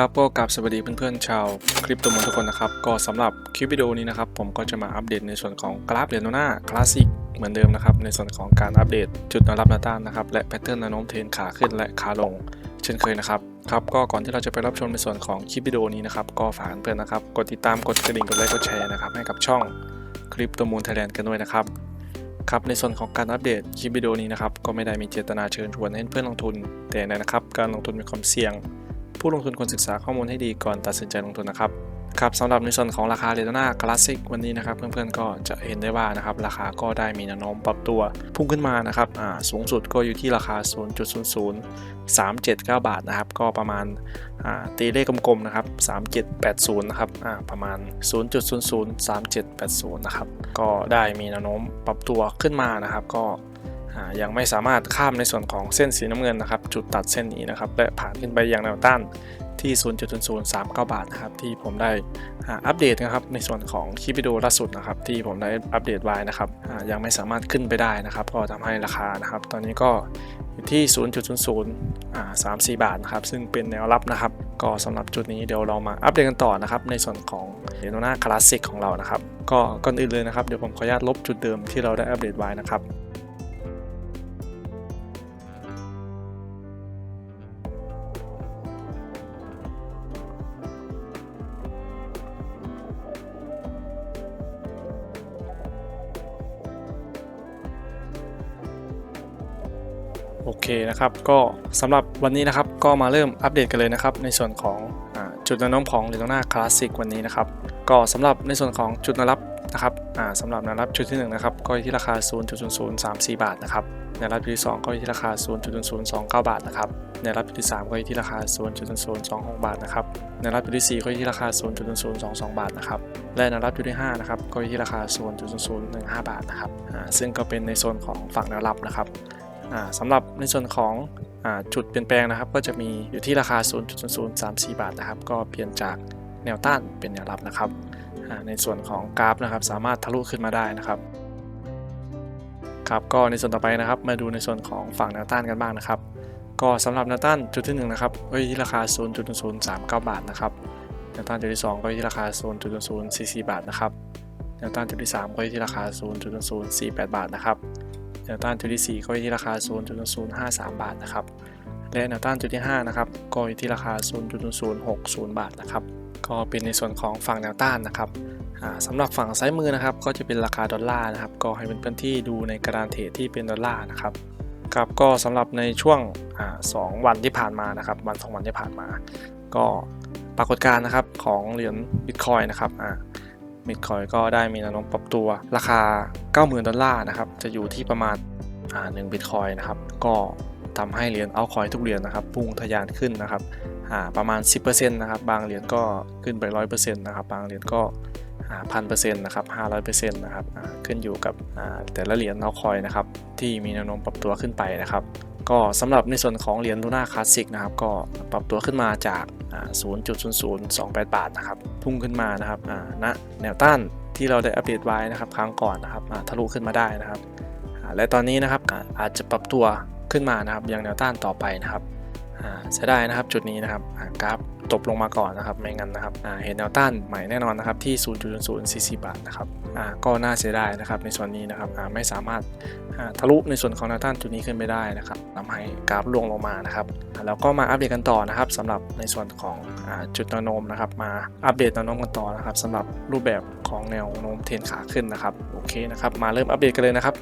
ครับก็กลับสวัสดีเพื่อนๆชาวคริปโตมนทุกคนนะครับ ก็สำหรับคลิปวิดีโอนี้นะครับ ผมก็จะมาอัปเดตในส่วนของกราฟเดโนนาคลาสสิกเหมือนเดิมนะครับ ในส่วนของการอัปเดตจุดแนวรับแนวต้านนะครับ และแพทเทิร์นแนวโน้มเทรนขาขึ้นและขาลง เช่นเคยนะครับครับก็ก่อนที่เราจะไปรับชมในส่วนของคลิปวิดีโอนี้นะครับก็ฝากเพื่อนนะครับกดติดตามกดกระดิ่งกดไลค์กดแชร์นะครับให้กับช่องคริปโตมูลไทยแลนด์กันด้วยนะครับครับในส่วนของการอัปเดตคลิปวิดีโอนี้นะครับก็ไม่ได้มีเจตนาเชิญชวนให้เพื่อนลงทุน แต่นะครับการลงทุนมีความเสี่ยง ผู้ลงทุนควรศึกษาข้อมูลให้ดีก่อนตัดสินใจลงทุนนะครับครับสำหรับในส่วนของราคาเรโ o นาคลาสสิกวันนี้นะครับเพื่อนๆก็จะเห็นได้ว่านะครับราคาก็ได้มีแนวโน้มปรับตัวพุ่งขึ้นมานะครับอ่าสูงสุดก็อยู่ที่ราคา 0.00379 บาทนะครับก็ประมาณอ่าตีเลขกลมๆนะครับ3780นะครับอ่าประมาณ 0.003780 นะครับก็ได้มีแนวโน้มปรับตัวขึ้นมานะครับก็ ยังไม่สามารถข้ามในส่วนของเส้นสีน้ำเงินนะครับ จุดตัดเส้นนี้นะครับ และผ่านขึ้นไปยังแนวต้านที่ 0.0039 บาทนะครับ ที่ผมได้อัปเดตนะครับ ในส่วนของคลิปวิดีโอล่าสุดนะครับ ที่ผมได้อัปเดตไว้นะครับยังไม่สามารถขึ้นไปได้นะครับ ก็ทำให้ราคานะครับ ตอนนี้ก็อยู่ที่ 0.0034 บาทนะครับ ซึ่งเป็นแนวรับนะครับ ก็สำหรับจุดนี้เดี๋ยวเรามาอัปเดตกันต่อนะครับ ในส่วนของเรโนนาคลาสสิกของเรานะครับ ก็ก่อนอื่นเลยนะครับ เดี๋ยวผมขออนุญาตลบจุดเดิมที่เราได้อัปเดตไว้นะครับ โอเคนะครับ ก็สำหรับวันนี้นะครับ ก็มาเริ่มอัปเดตกันเลยนะครับ ในส่วนของอจุดแนวโน้มของเรโ o นาคลาสสิกวันนี้นะครับ ก็สำหรับในส่วนของจุดนวรับนะครับสำหรับแนวรับจุดที่1นะครับ ก็อยู่ที่ราคา 0.0034 บาทนะครับแนวรับจุดที่ 2 ก็อยู่ที่ราคา 0.0029 บาทนะครับแนวรับจุดที่ 3 ก็อยู่ที่ราคา 0.0026 บาทนะครับแนวรับจุดที่ 4 ก็อยู่ที่ราคา 0.0022 บาทนะครับ และแนวรับจุดที่ 5 นะครับ ก็อยู่ที่ราคา 0.0015 บาทนะครับซึ่งก็เป็นในโซนของฝั่งแนวรับนะครับ สำหรับในส่วนของอจุดเปลี่ยนแปลงนะครับ ก็จะมีอยู่ที่ราคา 0.0034 บาทนะครับ ก็เปลี่ยนจากแนวต้านเป็นแนวรับนะครับ ในส่วนของกราฟนะครับ สามารถทะลุขึ้นมาได้นะครับครับก็ในส่วนต่อไปนะครับ มาดูในส่วนของฝั่งแนวต้านกันบ้างนะครับ ก็สำหรับแนวต้านจุดที่1นะครับก็อยู่ที่ราคา0.0039 บาทนะครับแนวต้านจุดที่ 2 ก็อยู่ที่ราคา 0.0044 บาทนะครับแนวต้านจุดที่ 3 ก็อยู่ที่ราคา 0.0048 บาทนะครับ แนวต้านจุดที่ 4 ก็อยู่ที่ราคา 0.053 บาทนะครับ และแนวต้านจุดที่ 5 นะครับ ก็อยู่ที่ราคา 0.060 บาทนะครับ ก็เป็นในส่วนของฝั่งแนวต้านนะครับอ่าสำหรับฝั่งซ้ายมือนะครับ ก็จะเป็นราคาดอลลาร์นะครับ ก็ให้เป็นเพื่อนที่ดูในกระดานเทรดที่เป็นดอลลาร์นะครับครับก็สำหรับในช่วงอ่าสองวันที่ผ่านมานะครับ วันสองวันที่ผ่านมา ก็ปรากฏการณ์นะครับของเหรียญบิตคอยนะครับอ่า บิตคอยก็ได้มีแนวโน้มปรับตัวราคา 90,000 ดอลลาร์นะครับ จะอยู่ที่ประมาณอ่า1บิตคอยนะครับ ก็ทำให้เหรียญเอาคอยทุกเหรียญนะครับพุ่งทะยานขึ้นนะครับอ่าประมาณ 10%นะครับ บางเหรียญก็ขึ้นไป 100%นะครับ บางเหรียญก็พันเปอร์เซ็นต์นะครับ500%นต์นะครับขึ้นอยู่กับอ่าแต่ละเหรียญเอาคอยนะครับที่มีแนวโน้มปรับตัวขึ้นไปนะครับ ก็สำหรับในส่วนของเหรียญลูน่าคลาสสิกนะครับก็ปรับตัวขึ้นมาจาก 0.0028 บาทนะครับพุ่งขึ้นมานะครับณแนวต้านที่เราได้อัปเดตไว้นะครับครั้งก่อนนะครับทะลุขึ้นมาได้นะครับ และตอนนี้นะครับอาจจะปรับตัวขึ้นมานะครับยังแนวต้านต่อไปนะครับเสียดายนะครับจุดนี้นะครับกราฟ ตกลงมาก่อนนะครับไม่งั้นนะครับเห็นแนวต้านใหม่แน่นอนนะครับที่ 0.0044 บาทนะครับก็น่าเสียดายนะครับในส่วนนี้นะครับไม่สามารถทะลุในส่วนของแนวต้านจุดนี้ขึ้นไปได้นะครับทำให้กราฟลงลงมานะครับแล้วก็มาอัปเดตกันต่อนะครับสำหรับในส่วนของอจุดแนวโน้มนะครับมาอัปเดตแนวโน้มกันต่อนะครับสำหรับรูปแบบของแนวโน้มเทรนขาขึ้นนะครับโอเคนะครับมาเริ่มอัปเดตกันเลยนะครับ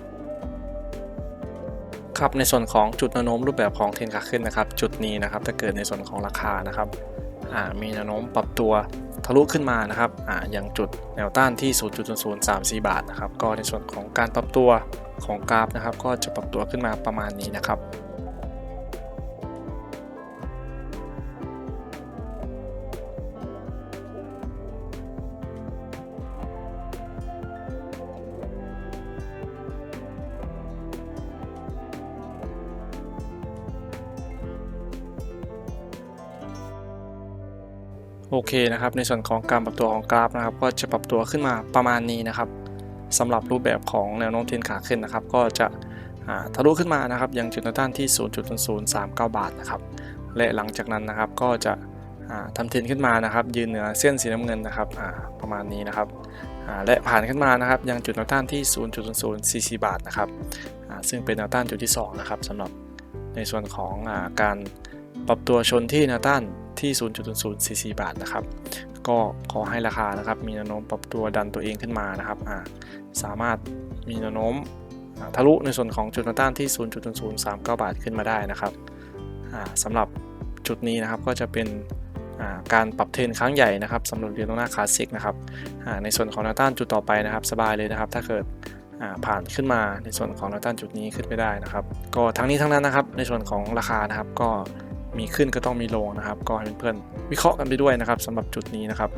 ครับในส่วนของจุดแนวโน้มรูปแบบของเทรนขาขึ้นนะครับ จุดนี้นะครับถ้าเกิดในส่วนของราคานะครับ มีแนวโน้มปรับตัวทะลุขึ้นมานะครับอ่าอย่างจุดแนวต้านที่ 0.034 บาทนะครับ ก็ในส่วนของการปรับตัวของกราฟนะครับ ก็จะปรับตัวขึ้นมาประมาณนี้นะครับ โอเคนะครับ ในส่วนของการปรับตัวของกราฟนะครับ ก็จะปรับตัวขึ้นมาประมาณนี้นะครับสำหรับรูปแบบของแนวโน้มเทรนขาขึ้นนะครับ ก็จะทะลุขึ้นมานะครับยังจุดต้านที่ 0.0039 บาทนะครับ และหลังจากนั้นนะครับก็จะอ่าทำเทรนขึ้นมานะครับ ยืนเหนือเส้นสีน้ำเงินนะครับประมาณนี้นะครับและผ่านขึ้นมานะครับยังจุดแนวต้านที่ 0.0044 บาทนะครับซึ่งเป็นแนวต้านจุดที่2นะครับสำหรับในส่วนของอการปรับตัวชนที่แนวต้าน ที่ 0.0044 บาทนะครับ ก็ขอให้ราคานะครับ มีแนวโน้มปรับตัวดันตัวเองขึ้นมานะครับอ่าสามารถมีแนวโน้มทะลุในส่วนของจุดต้านที่ 0.0039 บาทขึ้นมาได้นะครับอ่าสำหรับจุดนี้นะครับก็จะเป็นอ่าการปรับเทรนครั้งใหญ่นะครับสำหรับเรียนตรงหน้าคลาสสิกนะครับอ่าในส่วนของแนวต้านจุดต่อไปนะครับ สบายเลยนะครับ ถ้าเกิดอ่าผ่านขึ้นมาในส่วนของแนวต้านจุดนี้ขึ้นไปได้นะครับ ก็ทั้งนี้ทั้งนั้นนะครับ ในส่วนของราคานะครับก็ มีขึ้นก็ต้องมีลงนะครับ ก็ให้เพื่อนๆวิเคราะห์กันไปด้วยนะครับสำหรับจุดนี้นะครับ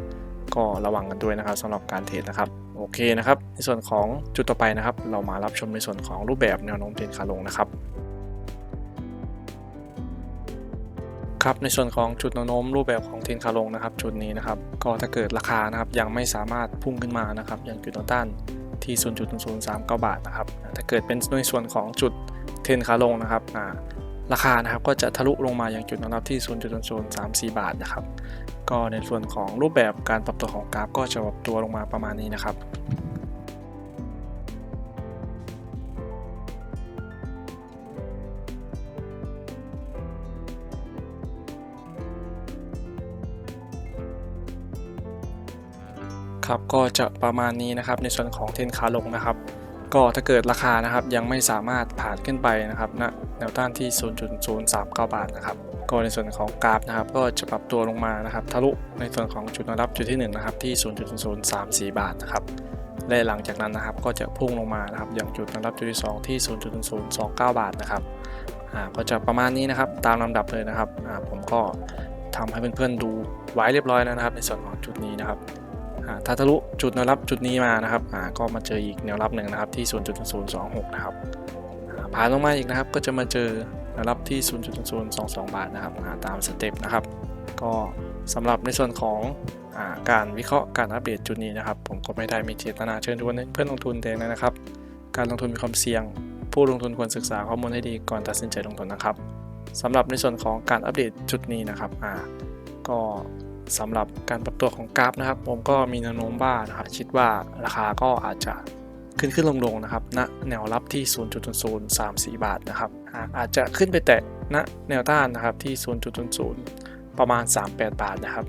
ก็ระวังกันด้วยนะครับสำหรับการเทรดนะครับโอเคนะครับ ในส่วนของจุดต่อไปนะครับ เรามารับชมในส่วนของรูปแบบแนวโน้มเทรนขาลงนะครับครับในส่วนของจุดแนวโน้มรูปแบบของเทรนขาลงนะครับ จุดนี้นะครับ ก็ถ้าเกิดราคานะครับยังไม่สามารถพุ่งขึ้นมานะครับ อย่างจุดแนวต้านที่0.039 บาทนะครับ ถ้าเกิดเป็นในส่วนของจุดเทรนขาลงนะครับอ่า ราคานะครับก็จะทะลุลงมาอย่างจุดแนวรับที่ 0.034 บาทนะครับ ก็ในส่วนของรูปแบบการปรับตัวของกราฟก็จะปรับตัวลงมาประมาณนี้นะครับครับก็จะประมาณนี้นะครับในส่วนของเทนขาลงนะครับ ก็ถ้าเกิดราคานะครับยังไม่สามารถผ่านขึ้นไปนะครับณ แนวต้านที่ 0.039 บาทนะครับก็ในส่วนของกราฟนะครับก็จะปรับตัวลงมานะครับทะลุในส่วนของจุดแนวรับจุดที่1นะครับที่0.034 บาทนะครับและหลังจากนั้นนะครับก็จะพุ่งลงมานะครับอย่างจุดแนวรับจุดที่ 2 ที่ 0.029 บาทนะครับอ่าก็จะประมาณนี้นะครับตามลำดับเลยนะครับอ่าผมก็ทำให้เพื่อนๆดูไว้เรียบร้อยแล้วนะครับ ในส่วนของจุดนี้นะครับอ่าถ้าทะลุจุดแนวรับจุดนี้มานะครับอ่าก็มาเจออีกแนวรับหนึ่งนะครับที่ 0.026 นะครับ ผ่านลงมาอีกนะครับก็จะมาเจอแนวรับที่ 0.022 บาทนะครับาตามสเต็ปนะครับ ก็สำหรับในส่วนของอาการวิเคราะห์การอัปเดตจุดนี้นะครับ ผมก็ไม่ได้มีเจตนาเชิญชวนเพื่อนลงทุนแต่องใดนะครับ การลงทุนมีความเสี่ยง ผู้ลงทุนควรศึกษาข้อมูลให้ดีก่อนตัดสินใจลงทุนนะครับสำหรับในส่วนของการอัปเดตจุดนี้นะครับอ่าก็สำหรับการปรับตัวของกราฟนะครับ ผมก็มีแนวโน้มว่านะครับคิดว่าราคาก็อาจจะ ขึ้นขึ้นลงลงนะครับณแนวรับที่ 0.034 บาทนะครับอาจจะขึ้นไปแตะณแนวต้านนะครับที่ 0.00 ประมาณ 38 บาทนะครับ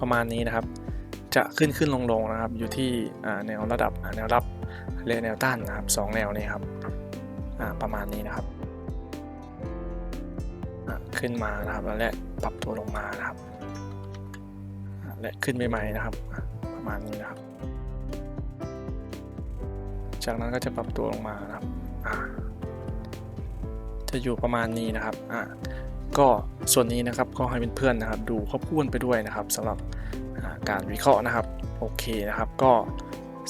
ประมาณนี้นะครับ จะขึ้นขึ้นลงลงนะครับ อยู่ที่แนวระดับแนวรับและแนวต้านนะครับสองแนวนี้ครับประมาณนี้นะครับขึ้นมานะครับแล้วและปรับตัวลงมานะครับ และขึ้นไปใหม่นะครับ ประมาณนี้นะครับ จากนั้นก็จะปรับตัวลงมานะครับจะอยู่ประมาณนี้นะครับอ่าก็ส่วนนี้นะครับก็ให้เพื่อนๆนะครับ ดูควบคู่กันไปด้วยนะครับสำหรับการวิเคราะห์นะครับโอเคนะครับ ก็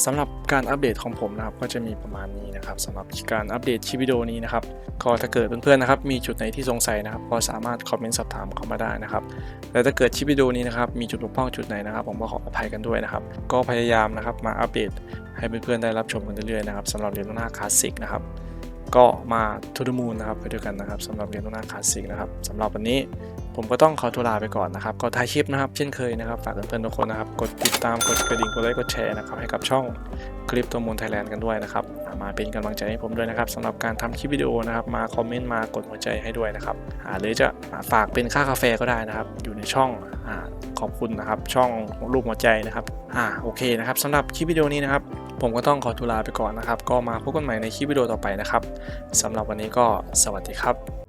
สำหรับการอัปเดตของผมนะครับก็จะมีประมาณนี้นะครับสำหรับการอัปเดตคลิปวิดีโอนี้นะครับก็ถ้าเกิดเพื่อนๆนะครับมีจุดไหนที่สงสัยนะครับก็สามารถคอมเมนต์สอบถามเข้ามาได้นะครับและถ้าเกิดคลิปวิดีโอนี้นะครับมีจุดบกพร่องจุดไหนนะครับผมก็ขออภัยกันด้วยนะครับก็พยายามนะครับมาอัปเดตให้เพื่อนๆได้รับชมกันเรื่อยๆนะครับสำหรับเรียนรู้หน้าคลาสสิกนะครับก็มาทูดมูลนะครับไปด้วยกันนะครับสำหรับเรียนรู้หน้าคลาสสิกนะครับสำหรับวันนี้ ผมก็ต้องขอตัวลาไปก่อนนะครับก็ท้ายคลิปนะครับ เช่นเคยนะครับฝากเพื่อนๆทุกคนนะครับ กดติดตามกดกระดิ่งกดไลค์กดแชร์นะครับให้กับช่องคลิปตัวมูลไทยแลนด์กันด้วยนะครับมาเป็นกำลังใจให้ผมด้วยนะครับสำหรับการทำคลิปวิดีโอนะครับ มาคอมเมนต์มากดหัวใจให้ด้วยนะครับอาหรือจะฝากเป็นค่ากาแฟก็ได้นะครับ อยู่ในช่องอขอบคุณนะครับ ช่องรูปหัวใจนะครับอ่าโอเคนะครับสำหรับคลิปวิดีโอนี้นะครับ ผมก็ต้องขอตัวลาไปก่อนนะครับ ก็มาพบกันใหม่ในคลิปวิดีโอต่อไปนะครับสำหรับวันนี้ก็สวัสดีครับ